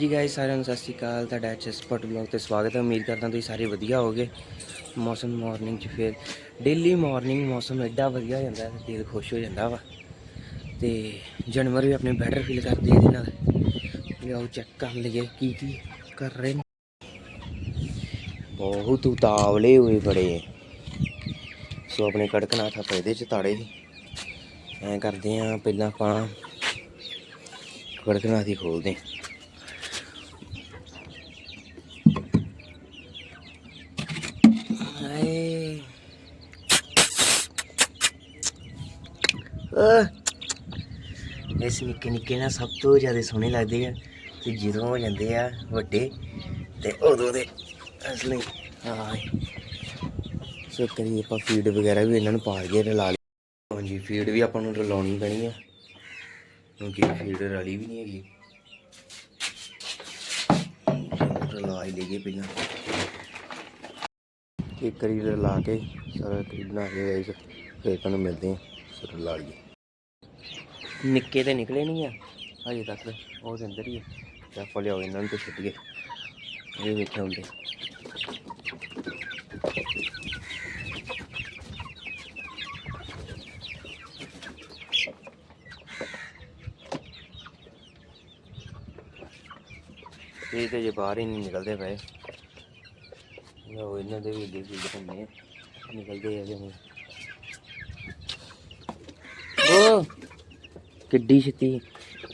ਜੀ ਗਾਇਸ ਸਾਰਿਆਂ ਨੂੰ ਸਤਿ ਸ਼੍ਰੀ ਅਕਾਲ। ਤੁਹਾਡਾ ਐਚਐਸ ਪਟ ਬਲੌਗ ਤੇ ਸਵਾਗਤ ਹੈ। ਉਮੀਦ ਕਰਦਾ ਤੁਸੀਂ ਸਾਰੇ ਵਧੀਆ ਹੋਗੇ ਮੌਸਮ ਮਾਰਨਿੰਗ 'ਚ ਫਿਰ ਡੇਲੀ ਮਾਰਨਿੰਗ ਮੌਸਮ ਐਡਾ ਵਧੀਆ ਹੋ ਜਾਂਦਾ ਹੈ ਦਿਲ ਖੁਸ਼ ਹੋ ਜਾਂਦਾ ਵਾ। ਤੇ ਜਾਨਵਰ ਵੀ ਆਪਣੇ ਬੈਟਰ ਫੀਲ ਕਰਦੇ ਇਹਦੇ ਨਾਲ। ਲਿਆਓ ਚੈੱਕ ਕਰ ਲਈਏ ਕੀ ਕੀ ਕਰ ਰਹੇ ਨੇ। ਬਹੁਤ ਉਤਾਵਲੇ ਹੋਏ ਬੜੇ। ਸੋ ਆਪਣੇ ਕੜਕਨਾਥ ਆਪਾਂ ਇਹਦੇ 'ਚ ਤਾੜੇ ਸੀ। ਐਂ ਕਰਦੇ ਆ ਪਹਿਲਾਂ ਆਪਾਂ ਕੜਕਨਾਥ ਹੀ ਖੋਲਦੇ ਹਾਂ ਹਾਏ ਅਹ ਇਸ ਨਿੱਕੇ ਨਿੱਕੇ ਨਾ ਸਭ ਤੋਂ ਜ਼ਿਆਦਾ ਸੋਹਣੇ ਲੱਗਦੇ ਆ ਤੇ ਜਦੋਂ ਹੋ ਜਾਂਦੇ ਆ ਵੱਡੇ ਤੇ ਉਦੋਂ ਦੇ ਅਸਲੀ ਹਾਏ ਸੋ ਕਰੀ ਆਪਾਂ ਫੀਡ ਵਗੈਰਾ ਵੀ ਇਹਨਾਂ ਨੂੰ ਪਾ ਕੇ ਰਲਾ ਲਈ ਹਾਂਜੀ ਫੀਡ ਵੀ ਆਪਾਂ ਨੂੰ ਰਲਾਉਣੀ ਪੈਣੀ ਆ। ਕਿਉਂਕਿ ਫੀਡ ਰਲੀ ਵੀ ਨਹੀਂ ਹੈਗੀ। ਰਲਾ ਹੀ ਲਈਏ ਪਹਿਲਾਂ। ਇੱਕ ਕਰੀ ਰਲਾ ਕੇ ਸਾਰਾ ਕਰੀ ਬਣਾ ਕੇ ਫਿਰ ਤੁਹਾਨੂੰ ਮਿਲਦੇ ਆ। ਰਲਾ ਲਈਏ। ਨਿੱਕੇ ਤੇ ਨਿਕਲੇ ਨਹੀਂ ਆ। ਹਜੇ ਤੱਕ ਉਹ ਦੇ ਅੰਦਰ ਹੀ ਆ। ਤੇ ਆਪਾਂ ਲਿਆਓ ਇਹਨਾਂ ਨੂੰ ਤੇ ਛੱਡੀਏ। ਇਹ ਵੇਖਿਆ ਹੁੰਦੇ ਇਹ ਤੇ ਜੇ ਬਾਹਰ ਹੀ ਨਹੀਂ ਨਿਕਲਦੇ ਪਏ। ਲੋ ਇਹਨਾਂ ਦੇ ਵੀ ਅੱਗੇ ਫੀਡ ਨਿਕਲਦੇ ਆ ਜਿਵੇਂ ਓ ਕਿੱਡੀ ਛੇਤੀ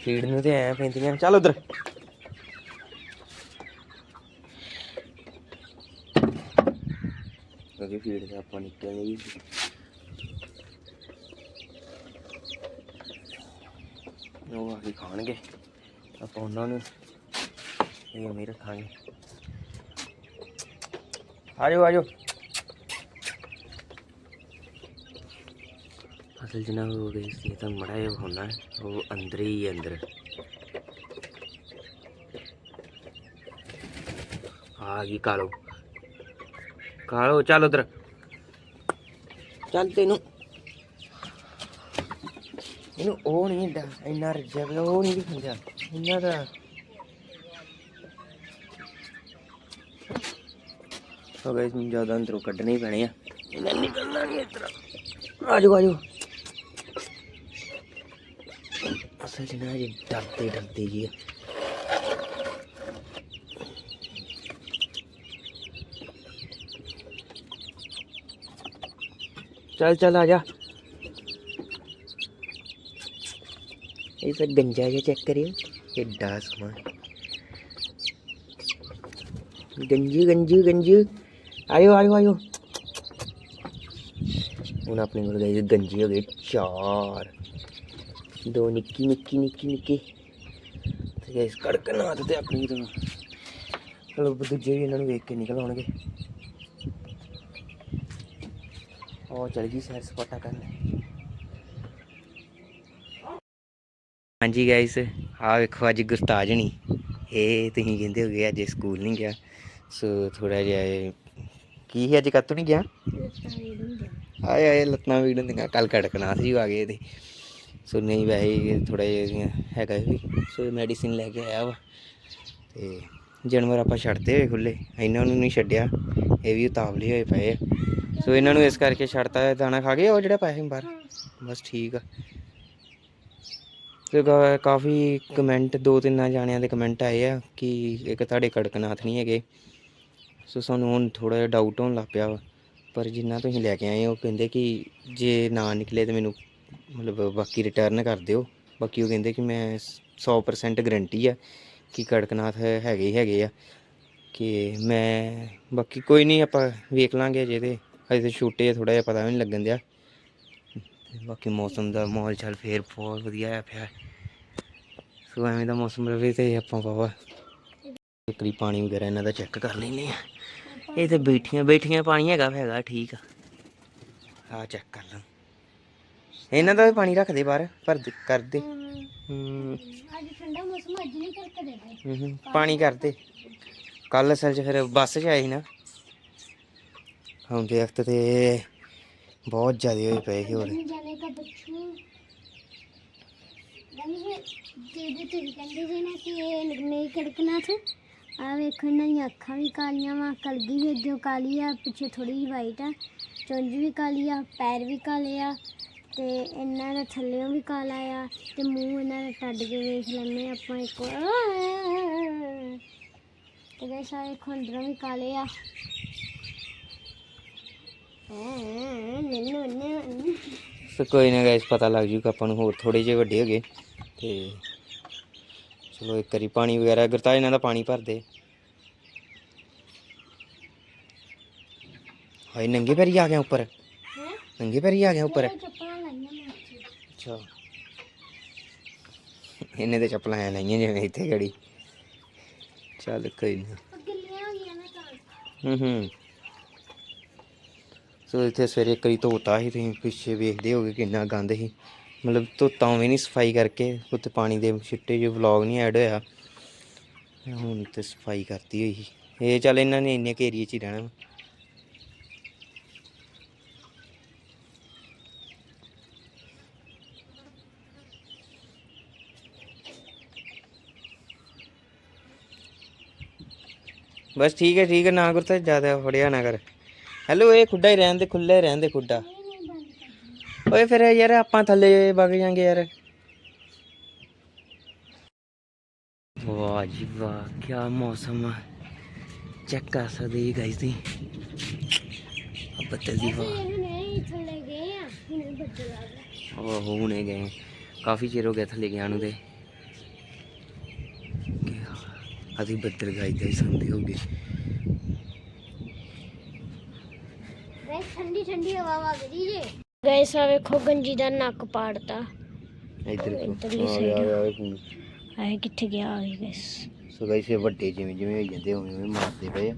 ਫੀਡ ਨੂੰ ਤੇ ਐ ਪੈਂਦੀਆਂ ਚੱਲ ਉਧਰ। ਕਿਉਂਕਿ ਫੀਡ ਤੇ ਆਪਾਂ ਨਿਕਲ ਨਹੀਂ ਉਹ ਆ ਕੇ ਖਾਣਗੇ। ਆਪਾਂ ਉਹਨਾਂ ਨੂੰ ਇਹ ਉਮੀਦ ਰੱਖਾਂਗੇ। ਆ ਜਾਓ। ਆ ਜਾਓ ਅਸਲ ਚ ਨਾ ਹੋ ਗਈ ਸੀ ਤਾਂ ਮੜਾ ਇਹ ਹੋਣਾ ਉਹ ਅੰਦਰ ਹੀ ਹੈ ਅੰਦਰ। ਆ ਗਈ ਕਾਲੋ। ਕਾਲੋ, ਚੱਲ ਉਧਰ। ਚੱਲ ਤੈਨੂੰ। ਇਹਨੂੰ ਉਹ ਨਹੀਂ ਡਾ ਇੰਨਾ ਰੱਜਿਆ ਪਿਆ ਉਹ ਨਹੀਂ ਦਿਖਦਾ ਇੰਨਾ ਦਾ ਹੋ ਗਏ ਮੈਨੂੰ ਜ਼ਿਆਦਾ ਅੰਦਰੋਂ ਕੱਢਣੇ ਹੀ ਪੈਣੇ ਆ। ਇਹਨਾਂ ਨਿਕਲਣਾ ਨਹੀਂ ਇਤਰਾ ਆ ਜਾਓ ਆ ਜਾਓ ਅਸਲ ਚ ਨਾ ਜੀ ਡਰਦੇ ਡਰਦੇ ਜੀ ਆ। ਚੱਲ ਚੱਲ ਆ ਜਾ ਇਹ ਤਾਂ ਗੰਜਾ ਜਿਹਾ ਚੈੱਕ ਕਰਿਓ ਕਿੱਡਾ ਸਮਾਨ ਗੰਜੂ ਗੰਜੂ ਗੰਜੂ ਦੋ ਨਿੱਕੀ ਨਿੱਕੀ ਨਿੱਕੀ ਨਿੱਕੀ ਤੇ ਗਾਇਸ ਕੜਕਨਾਥ ਤੇ ਆਪਣੀ ਤੋਂ। ਚਲੋ ਦੂਜੇ ਵੀ ਇਹਨਾਂ ਨੂੰ ਵੇਖ ਕੇ ਨਿਕਲ ਆਉਣਗੇ। ਉਹ ਚਲ ਗਈ ਸੈਰ ਸਪਾਟਾ ਕਰਨ। ਹਾਂਜੀ ਗਾਇਸ ਆ ਵੇਖੋ ਅੱਜ ਗੁਰਤਾਜ ਨਹੀਂ ਇਹ ਤੁਸੀਂ ਕਹਿੰਦੇ ਹੋਗੇ ਅੱਜ ਸਕੂਲ ਨਹੀਂ ਗਿਆ। ਸੋ ਥੋੜਾ ਜਿਹਾ ਕੀ ਸੀ ਅੱਜ ਕੱਤੋਂ ਨਹੀਂ ਗਿਆ? ਆਏ ਆਏ ਲੱਤਾਂ ਵੀੜ ਹੁੰਦੀਆਂ ਕੱਲ ਕੜਕਨਾਥ ਜੀ ਆ ਗਏ ਤੇ ਸੋ ਨਹੀਂ ਵੈਸੇ ਥੋੜਾ ਜਿਹਾ ਹੈਗਾ ਵੀ ਸੋ ਮੈਡੀਸਿਨ ਲੈ ਕੇ ਆਇਆ ਵਾ। ਤੇ ਜਾਨਵਰ ਆਪਾਂ ਛੱਡਦੇ ਹੋਏ ਖੁੱਲੇ ਇਹਨਾਂ ਨੂੰ ਨਹੀਂ ਛੱਡਿਆ। ਇਹ ਵੀ ਉਤਾਵਲੇ ਹੋਏ ਪਏ ਆ। ਸੋ ਇਹਨਾਂ ਨੂੰ ਇਸ ਕਰਕੇ ਛੱਡਤਾ ਦਾਣਾ ਖਾ ਗਏ ਉਹ ਜਿਹੜਾ ਪੈਸੇ ਬਾਹਰ? ਬਸ ਠੀਕ ਆ। ਤੇ ਕਾਫੀ ਕਮੈਂਟ ਦੋ ਤਿੰਨਾਂ ਜਾਣਿਆਂ ਦੇ ਕਮੈਂਟ ਆਏ ਆ ਕਿ ਇੱਕ ਤੁਹਾਡੇ ਕੜਕਨਾਥ ਨਹੀਂ ਹੈਗੇ। ਸੋ ਸਾਨੂੰ ਹੁਣ ਥੋੜਾ ਜਿਹਾ ਡਾਊਟ ਹੋਣ ਲੱਗ ਪਿਆ ਵਾ। ਪਰ ਜਿੰਨਾ ਤੁਸੀਂ ਲੈ ਕੇ ਆਏ ਹੋ, ਉਹ ਕਹਿੰਦੇ ਕਿ ਜੇ ਨਾ ਨਿਕਲੇ ਤੇ ਮੈਨੂੰ ਮਤਲਬ ਬਾਕੀ ਰਿਟਰਨ ਕਰ ਦਿਓ। ਬਾਕੀ ਉਹ ਕਹਿੰਦੇ ਕਿ ਮੈਂ 100% ਗਰੰਟੀ ਆ ਕਿ ਕੜਕਨਾਥ ਹੈਗੇ ਹੀ ਹੈਗੇ ਆ। ਕਿ ਮੈਂ ਬਾਕੀ ਕੋਈ ਨਹੀਂ ਆਪਾਂ ਵੇਖ ਲਾਂਗੇ ਜੇ ਤੇ। ਅਜੇ ਤੇ ਛੋਟੇ ਥੋੜਾ ਜਿਹਾ ਪਤਾ ਵੀ ਨਹੀਂ ਲੱਗਣ ਦਿਆ। ਬਾਕੀ ਮੌਸਮ ਦਾ ਮਾਹੌਲ ਚੱਲ ਫੇਰ ਬਹੁਤ ਵਧੀਆ ਆ ਪਿਆ। ਸੋ ਐਵੇਂ ਦਾ ਮੌਸਮ ਰਹੇ ਤੇ ਆਪਾਂ ਬਾਬਾ ਇੱਕਰੀ ਪਾਣੀ ਵਗੈਰਾ ਇਹਨਾਂ ਦਾ ਚੈੱਕ ਕਰ ਲੈਨੇ ਆ ਇਹ ਤੇ ਬੈਠੀਆਂ ਬੈਠੀਆਂ ਪਾਣੀ ਹੈਗਾ ਵਾ, ਹੈਗਾ ਠੀਕ ਆ। ਆ ਚੈੱਕ ਕਰ ਲਾਂ। ਇਹਨਾਂ ਦਾ ਵੀ ਪਾਣੀ ਰੱਖਦੇ ਬਾਹਰ ਭਰ ਕਰਦੇ ਕਰ ਪਾਣੀ ਕਰਦੇ ਕੱਲ ਅਸਲ 'ਚ ਫਿਰ ਬੱਸ 'ਚ ਆਏ ਸੀ ਨਾ। ਆਉਂਦੇ ਵਕਤ ਤੇ ਬਹੁਤ ਜ਼ਿਆਦਾ ਹੋਏ ਪਏ ਹੋਰ। ਆ ਵੇਖੋ ਇਹਨਾਂ ਦੀਆਂ ਅੱਖਾਂ ਵੀ ਕਾਲੀਆਂ ਵਾ ਕਲਗੀ ਵੀ ਅੱਗੇ ਕਾਲੀ ਆ ਪਿੱਛੇ ਥੋੜੀ ਜਿਹੀ ਵਾਈਟ ਆ। ਚੁੰਝ ਵੀ ਕਾਲੀ ਆ ਪੈਰ ਵੀ ਕਾਲੇ ਆ। ਤੇ ਇਹਨਾਂ ਦਾ ਥੱਲੇੋਂ ਵੀ ਕਾਲਾ ਆ ਤੇ ਮੂੰਹ ਇਹਨਾਂ ਦਾ ਟੱਡ ਕੇ ਵੇਖ ਲੈਂਦੇ ਆਪਾਂ ਇੱਕ ਤੇ ਗਾਇਸ ਆ ਅੰਦਰੋਂ ਵੀ ਕਾਲੇ ਆ। ਸੋ ਕੋਈ ਨਾ ਗਾਇਸ ਪਤਾ ਲੱਗ ਜੂਗਾ ਆਪਾਂ ਨੂੰ ਹੋਰ ਥੋੜੇ ਜਿਹੇ ਵੱਡੇ ਹੋ ਗਏ। ਤੇ ਚਲੋ ਇੱਕ ਵਾਰੀ ਪਾਣੀ ਵਗੈਰਾ ਗੁਰਤਾ ਇਹਨਾਂ ਦਾ ਪਾਣੀ ਭਰ ਦੇ ਹਾਏ ਨੰਗੇ ਪੈਰੀ ਆ ਗਿਆ ਉੱਪਰ। ਹੈ? ਨੰਗੇ ਪੈਰੀ ਆ ਗਿਆ ਉੱਪਰ ਚੱਪਲਾਂ ਲਾਈਆਂ ਮੈਂ ਉੱਥੇ ਅੱਛਾ। ਇਹਨੇ ਤੇ ਚੱਪਲਾਂ ਐ ਲਾਈਆਂ ਜਿਵੇਂ ਇੱਥੇ ਗੜੀ। ਚੱਲ ਕੋਈ ਨਾ। ਉਹ ਗਿੱਲੀਆਂ ਹੋ ਗਈਆਂ ਨਾ ਤਾਂ। ਹੂੰ ਹੂੰ। ਸੋ ਇੱਥੇ ਸਵੇਰੇ ਇੱਕ ਵਾਰੀ ਧੋਤਾ ਸੀ ਤੁਸੀਂ ਪਿੱਛੇ ਵੇਖਦੇ ਹੋਗੇ ਕਿੰਨਾ ਗੰਦ ਸੀ। ਮਤਲਬ ਧੋਤਾ ਵੀ ਨਹੀਂ ਸਫ਼ਾਈ ਕਰਕੇ ਉੱਤੇ ਪਾਣੀ ਦੇ ਛਿੱਟੇ ਜਿਹੇ ਵਲੌਗ ਨਹੀਂ ਐਡ ਹੋਇਆ। ਹੁਣ ਤੇ ਸਫ਼ਾਈ ਕਰਤੀ ਹੋਈ ਸੀ। ਇਹ ਚੱਲ ਇਹਨਾਂ ਨੇ ਇੰਨੇ ਏਰੀਏ 'ਚ ਹੀ ਰਹਿਣਾ। ਬਸ ਠੀਕ ਹੈ ਠੀਕ ਹੈ ਨਾ ਗੁਰਤਾ ਜ਼ਿਆਦਾ ਫੜਿਆ ਨਾ ਕਰ। ਹੈਲੋ ਇਹ ਖੁੱਡਾ ਹੀ ਰਹਿਣ ਦੇ ਖੁੱਲੇ ਰਹਿਣ ਦੇ ਖੁੱਡਾ। ਓਏ ਫਿਰ ਯਾਰ ਆਪਾਂ ਥੱਲੇ ਵਗ ਜਾਾਂਗੇ ਯਾਰ। ਵਾਹ ਜੀ ਵਾਹ ਕੀ ਮੌਸਮ ਆ। ਚੈੱਕ ਕਰ ਸਕਦੇ ਜੀ ਗਾਇਸ ਦੀ ਆ ਬੱਦਲ ਦੀ ਵਾਹ ਥੱਲੇ ਗਏ ਆ ਹੁਣ ਬੱਦਲ ਆ ਉਹ ਹੁਣੇ ਗਏ। ਕਾਫੀ ਚਿਰ ਹੋ ਗਿਆ ਥੱਲੇ ਗਿਆ ਨੂੰ ਤੇ ਕਿ ਅਸੀਂ ਬੱਦਲ ਗਾਈ ਗਾਈ ਸੁਣਦੇ ਹੋਗੇ ਗਾਇਸ ਠੰਡੀ ਠੰਡੀ ਹਵਾ ਵਗ ਰਹੀ ਜੇ। ਗਾਇਸ ਆ ਵੇਖੋ ਗੰਜੀ ਦਾ ਨੱਕ ਪਾੜਤਾ। ਇੱਧਰ ਇੱਧਰਲੀ ਆਏ ਕਿੱਥੇ ਗਿਆ ਆ ਗਈ ਗਾਇਸ? ਸੋ ਗਾਇਸ ਇਹ ਵੱਡੇ ਜਿਵੇਂ ਜਿਵੇਂ ਹੋਈ ਜਾਂਦੇ ਉਵੇਂ ਉਵੇਂ ਮਾਰਦੇ ਪਏ ਆ।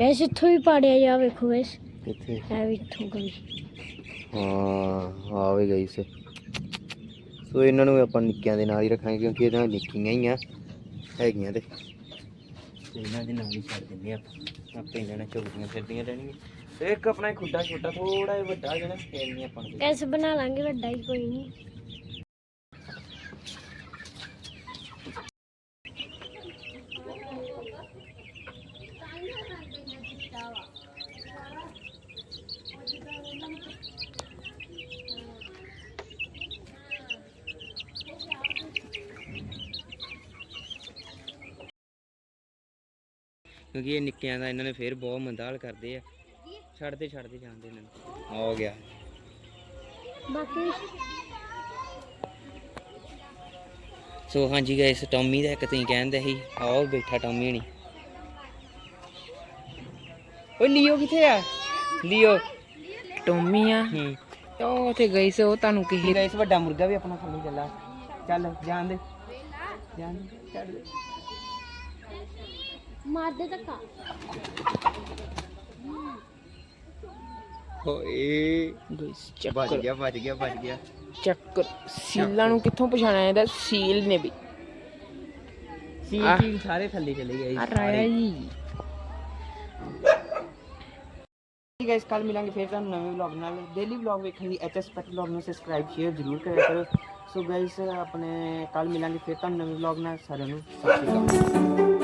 ਗਾਇਸ ਇੱਥੋਂ ਵੀ ਪਾੜਿਆ ਜਾ ਵੇਖੋ ਗਾਇਸ। ਕਿੱਥੇ? ਐ ਵੀ ਇੱਥੋਂ ਗਈ ਹਾਂ ਆ ਵੀ ਗਈ ਸੇ ਇਹਨਾਂ ਨੂੰ ਆਪਾਂ ਨਿੱਕਿਆਂ ਦੇ ਨਾਲ ਹੀ ਰੱਖਾਂਗੇ ਕਿਉਂਕਿ ਇਹ ਤਾਂ ਨਿੱਕੀਆਂ ਹੀ ਆ ਹੈਗੀਆਂ ਤੇ। ਇਹਨਾਂ ਦੇ ਨਾਲ ਹੀ ਛੱਡ ਦਿੰਦੇ ਆ ਆਪੇ। ਇਹਨਾਂ ਨੇ ਚੁਗਦੀਆਂ ਫਿਰਦੀਆਂ ਰਹਿਣਗੀਆਂ। ਇੱਕ ਆਪਣਾ ਖੁੱਡਾ ਛੋਟਾ ਥੋੜਾ ਜਿਹਾ ਵੱਡਾ ਜਿਹੜਾ ਫੇਰ ਨਹੀਂ ਆਪਾਂ ਨੂੰ ਗਾਇਸ ਬਣਾ ਲਾਂਗੇ ਵੱਡਾ ਹੀ ਕੋਈ ਨਹੀਂ। ਕਿਉਂਕਿ ਇਹ ਨਿੱਕਿਆਂ ਦਾ ਇਹਨਾਂ ਨੇ ਫੇਰ ਬਹੁਤ ਮੰਦਾ ਹਾਲ ਕਰਦੇ ਆ। ਛੱਡਦੇ ਛੱਡਦੇ ਜਾਂਦੇ ਇਹਨਾਂ ਨੂੰ ਹੋ ਗਿਆ। ਬਾਕੀ ਸੋ ਹਾਂਜੀ ਗਾਇਸ ਟੌਮੀ ਦਾ ਇੱਕ ਤੁਸੀਂ ਕਹਿੰਦੇ ਸੀ ਆਓ ਬੈਠਾ ਟੌਮੀ ਹਣੀ। ਓਏ ਲੀਓ ਕਿੱਥੇ ਆ? ਲੀਓ। ਟੋਮੀ ਆ। ਹੂੰ। ਉਹ ਤੇ ਗਈ ਸੀ ਉਹ ਤੁਹਾਨੂੰ ਕੀ ਇਹ ਗਾਇਸ ਵੱਡਾ ਮੁਰਗਾ ਵੀ ਆਪਣਾ ਥੱਲੇ ਚੱਲਾ। ਚੱਲ ਜਾਣ ਦੇ। ਜਾਣ ਦੇ ਛੱਡ ਦੇ। ਮਾਰ ਦੇ ਧੱਕਾ। ਓਏ ਗਾਇਸ ਬਚ ਚੱਕਰ। ਗਿਆ ਬਚ ਗਿਆ ਬਚ ਗਿਆ। ਚੱਕਰ। ਸੀਲਾਂ ਨੂੰ ਕਿੱਥੋਂ ਪਛਾਣਿਆ ਇਹਦਾ ਸੀਲ ਨੇ ਵੀ। ਸੀ ਆਹ। ਸੀ ਸਾਰੇ ਥੱਲੇ ਚਲੇ ਗਏ ਆ ਰਾਇਆ ਜੀ। ਗਾਇਸ ਕੱਲ ਮਿਲਾਂਗੇ ਫਿਰ ਤੁਹਾਨੂੰ ਨਵੇਂ ਵਲੌਗ ਨਾਲ। ਡੇਲੀ ਵਲੌਗ ਵੇਖਣ ਲਈ ਐਚਐਸ ਪੈਟ ਵਲੌਗ ਨੂੰ ਸਬਸਕ੍ਰਾਈਬ ਸ਼ੇਅਰ ਜ਼ਰੂਰ ਕਰਿਆ ਕਰੋ। ਸੋ ਗਾਇਸ ਆਪਣੇ ਕੱਲ ਮਿਲਾਂਗੇ ਫਿਰ ਤੁਹਾਨੂੰ ਨਵੇਂ ਵਲੌਗ ਨਾਲ। ਸਾਰਿਆਂ ਨੂੰ ਸਤਿ ਸ਼੍ਰੀ ਅਕਾਲ।